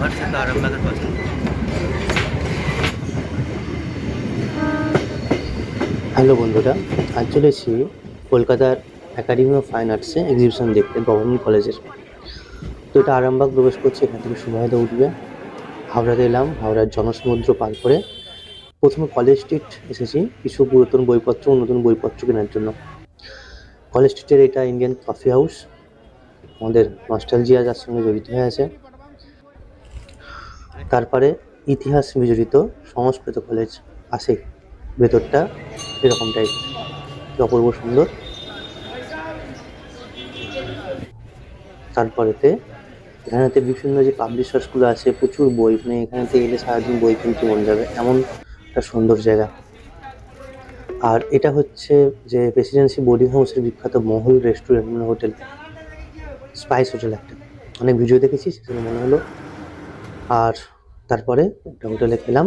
লোহার সেতু আরামবাগের পাশে হ্যালো বন্ধুরা, আজ চলেছি কলকাতার একাডেমি অফ ফাইন আর্টসে এক্সিবিশন দেখতে গভর্নমেন্ট কলেজের তো এটা আরামবাগ প্রবেশ করছে, এখান থেকে সুবাহিত উঠবে। হাওড়াতে এলাম, হাওড়ার জনসমুদ্র পার করে প্রথমে কলেজ স্ট্রিট এসেছি, কিছু পুরাতন বইপত্র, নতুন বইপত্র কেনার জন্য। কলেজ স্ট্রিটের এটা ইন্ডিয়ান কফি হাউস আমাদের নস্টালজিয়া যার সঙ্গে জড়িত হয়ে আছে। তারপরে ইতিহাস বিজড়িত সংস্কৃত কলেজ আছে। ভেতরটা এরকম টাইপ অপূর্ব সুন্দর। তারপরেতে এখানেতে বিভিন্ন যে পাবলিশার্সগুলো আছে, প্রচুর বই। মানে এখানেতে এলে সারাদিন বই কিনতে মন যাবে। এমন একটা সুন্দর জায়গা। আর এটা হচ্ছে যে প্রেসিডেন্সি বোর্ডিং হাউসের বিখ্যাত মহল রেস্টুরেন্ট মানে হোটেল স্পাইস হোটেল একটা। অনেক ভিডিও দেখেছি সেখানে মনে হলো। আর তারপরে একটা হোটেলে খেলাম,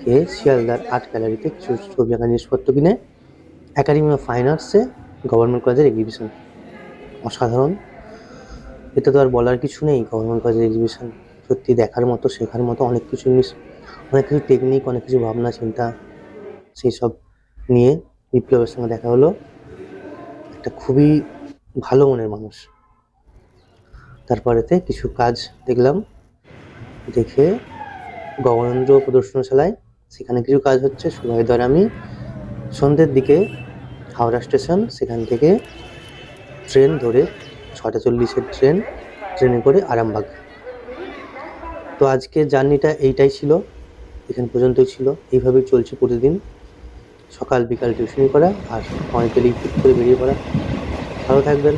খেয়ে শিয়ালদার আর্ট গ্যালারিতে কিছু ছবি আঁকা জিনিসপত্র কিনে একাডেমি অফ ফাইন আর্টসে গভর্নমেন্ট কলেজের এক্সিবিশন অসাধারণ। এটা তো আর বলার কিছু নেই গভর্নমেন্ট কলেজের এক্সিবিশন সত্যি দেখার মতো, শেখার মতো অনেক কিছু জিনিস, অনেক কিছু টেকনিক অনেক কিছু ভাবনা, চিন্তা, সেই সব নিয়ে বিপ্লবের সঙ্গে দেখা হলো। একটা খুবই ভালো মনের মানুষ। তারপরেতে কিছু কাজ দেখলাম, দেখে গগনেন্দ্র প্রদর্শনশালায় সেখানে কিছু কাজ হচ্ছে। সুবাহিদার আমি। সন্ধ্যের দিকে হাওড়া স্টেশন, সেখান থেকে ট্রেন ধরে ছটা চল্লিশের ট্রেন, ট্রেনে করে আরামবাগ। তো আজকে জার্নিটা এইটাই ছিল, এখান পর্যন্তই ছিল। এইভাবেই চলছে প্রতিদিন। সকাল বিকাল টিউশনি করা আর অনেক ঠিক করে বেরিয়ে পড়া। ভালো থাকবেন।